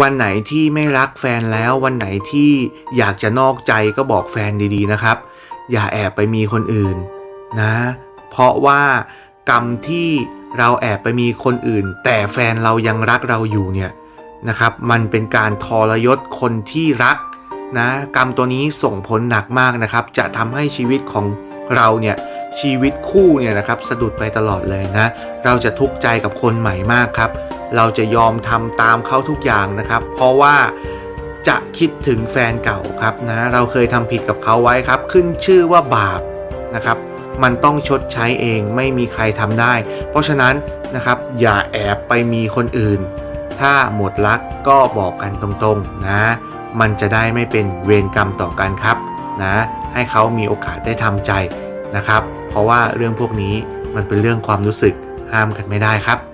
วันไหนที่ไม่รักแฟนแล้ว วันไหนที่อยากจะนอกใจก็บอกแฟนดีๆนะครับ อย่าแอบไปมีคนอื่นนะ เพราะว่ากรรมที่เราแอบไปมีคนอื่น แต่แฟนเรายังรักเราอยู่เนี่ยนะครับ มันเป็นการทรยศคนที่รักนะกรรมตัวนี้ส่งผลหนักมากนะครับ จะทำให้ชีวิตของเราเนี่ยชีวิตคู่เนี่ยนะครับสะดุดไปตลอดเลยนะ เราจะทุกข์ใจกับคนใหม่มากครับ เราจะยอมทำตามเขาทุกอย่างนะครับ เพราะว่าจะคิดถึงแฟนเก่าครับนะ เราเคยทำผิดกับเขาไว้ครับ ขึ้นชื่อว่าบาปนะครับ มันต้องชดใช้เองไม่มีใครทำได้ เพราะฉะนั้นนะครับอย่าแอบไปมีคนอื่น ถ้าหมดรักก็บอกกันตรงๆนะ มันจะได้ไม่เป็นเวรกรรมต่อกันครับนะ ให้เขามีโอกาสได้ทำใจนะครับ เพราะว่าเรื่องพวกนี้มันเป็นเรื่องความรู้สึกห้ามกันไม่ได้ครับ